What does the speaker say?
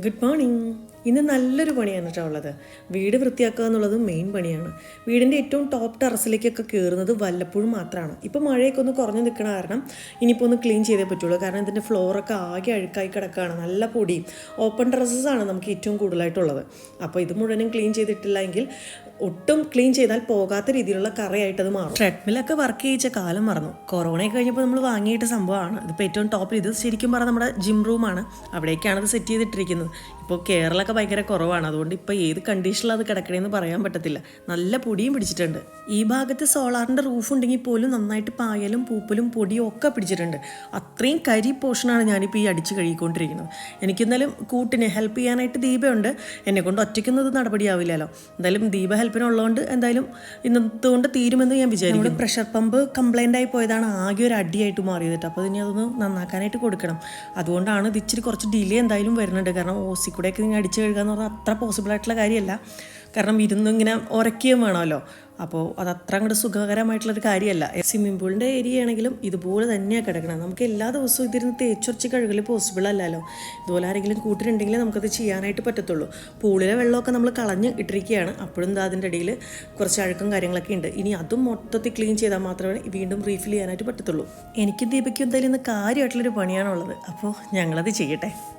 Good morning ഇന്ന് നല്ലൊരു പണിയാണ് കേട്ടോ ഉള്ളത്. വീട് വൃത്തിയാക്കുക എന്നുള്ളത് മെയിൻ പണിയാണ്. വീടിന്റെ ഏറ്റവും ടോപ്പ് ടെറസിലേക്കൊക്കെ കയറുന്നത് വല്ലപ്പോഴും മാത്രമാണ് ഇപ്പോൾ മഴയൊക്കെ ഒന്ന് കുറഞ്ഞു നിൽക്കണ കാരണം ഇനിയിപ്പോൾ ഒന്ന് ക്ലീൻ ചെയ്തേ പറ്റുള്ളൂ. കാരണം ഇതിന്റെ ഫ്ലോറൊക്കെ ആകെ അഴുക്കായി കിടക്കുകയാണ് നല്ല പൊടി. ഓപ്പൺ ടെറസസ് ആണ് നമുക്ക് ഏറ്റവും കൂടുതലായിട്ടുള്ളത്. അപ്പോൾ ഇത് മുഴുവനും ക്ലീൻ ചെയ്തിട്ടില്ല എങ്കിൽ ഒട്ടും ക്ലീൻ ചെയ്താൽ പോകാത്ത രീതിയിലുള്ള കറയായിട്ട് അത് മാറും. ട്രെഡ്മിലൊക്കെ വർക്ക് ചെയ്യിച്ച കാലം മറന്നു. കൊറോണയൊക്കെ കഴിഞ്ഞപ്പോൾ നമ്മൾ വാങ്ങിയിട്ട സംഭവമാണ്. ഇതിപ്പോൾ ഏറ്റവും ടോപ്പിൽ ഇത് ശരിക്കും പറഞ്ഞാൽ നമ്മുടെ ജിം റൂമാണ് അവിടേക്കാണ് ഇത് സെറ്റ് ചെയ്തിട്ടിരിക്കുന്നത്. ഇപ്പോൾ കേരളമൊക്കെ ഭയങ്കര കുറവാണ്. അതുകൊണ്ട് ഇപ്പോൾ ഏത് കണ്ടീഷനിൽ അത് കിടക്കണേന്ന് പറയാൻ പറ്റത്തില്ല. നല്ല പൊടിയും പിടിച്ചിട്ടുണ്ട്. ഈ ഭാഗത്ത് സോളാറിന്റെ റൂഫ് ഉണ്ടെങ്കിൽ പോലും നന്നായിട്ട് പായലും പൂപ്പലും പൊടിയും ഒക്കെ പിടിച്ചിട്ടുണ്ട്. അത്രയും കരി പോർഷനാണ് ഞാനിപ്പോൾ ഈ അടിച്ച് കഴുകിക്കൊണ്ടിരിക്കുന്നത്. എനിക്കിന്നാലും കൂട്ടിനെ ഹെൽപ്പ് ചെയ്യാനായിട്ട് ദീപയുണ്ട്. എന്നെ കൊണ്ട് ഒറ്റയ്ക്കുന്നത് നടപടിയാവില്ലല്ലോ. എന്തായാലും ദീപ ഹെൽപ്പിനുള്ളതുകൊണ്ട് എന്തായാലും ഇന്നത്തുകൊണ്ട് തീരുമെന്ന് ഞാൻ വിചാരിക്കുന്നു. പ്രഷർ പമ്പ് കംപ്ലൈന്റ് ആയി പോയതാണ്. ആകെ ഒരു അടിയായിട്ട് മാറിയത് അപ്പോൾ ഇനി അതൊന്ന് നന്നാക്കാനായിട്ട് കൊടുക്കണം. അതുകൊണ്ടാണ് ഇത് ഇച്ചിരി കുറച്ച് ഡിലേ എന്തായാലും വരുന്നുണ്ട്. കാരണം ഓസി കൂടെയൊക്കെ ഇങ്ങനെ അടിച്ചു കഴുകുക എന്ന് പറഞ്ഞാൽ അത്ര പോസിബിൾ ആയിട്ടുള്ള കാര്യമല്ല. കാരണം ഇരുന്ന് ഇങ്ങനെ ഉരക്കുകയും വേണമല്ലോ. അപ്പോൾ അത് അത്ര അങ്ങോട്ട് സുഖകരമായിട്ടുള്ളൊരു കാര്യമല്ല. സ്വിമ്മിംഗ് പൂളിന്റെ ഏരിയ ആണെങ്കിലും ഇതുപോലെ തന്നെയാണ് കിടക്കണം നമുക്ക് എല്ലാ ദിവസവും ഇതിരുന്ന് തേച്ചുറച്ച് കഴുകൽ പോസിബിൾ അല്ലല്ലോ. ഇതുപോലെ ആരെങ്കിലും കൂട്ടിനുണ്ടെങ്കിൽ നമുക്കത് ചെയ്യാനായിട്ട് പറ്റത്തുള്ളൂ. പൂളിലെ വെള്ളമൊക്കെ നമ്മൾ കളഞ്ഞ് ഇട്ടിരിക്കുകയാണ് അപ്പോഴും അതിന്റെ ഇടയിൽ കുറച്ച് അഴുക്കും കാര്യങ്ങളൊക്കെ ഉണ്ട്. ഇനി അതും മൊത്തത്തിൽ ക്ലീൻ ചെയ്താൽ മാത്രമേ വീണ്ടും റീഫിൽ ചെയ്യാനായിട്ട് പറ്റത്തുള്ളൂ. എനിക്ക് ദീപയ്ക്ക് എന്തായാലും ഇന്ന് കാര്യമായിട്ടുള്ളൊരു പണിയാണുള്ളത്. അപ്പോൾ ഞങ്ങളത് ചെയ്യട്ടെ.